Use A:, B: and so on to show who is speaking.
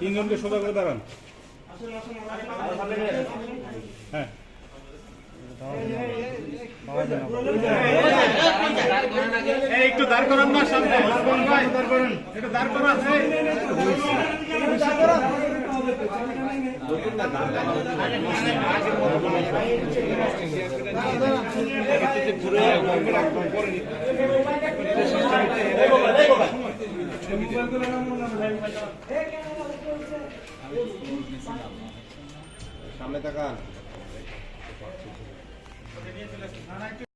A: তিনজনকে সোজা করে দাঁড়ান। হ্যাঁ। একটু দাঁড় করান না সামনে দাঁড় করান। একটু দাঁড় করান
B: এই মোবাইল এই মোবাইল
A: সামনে তাকান।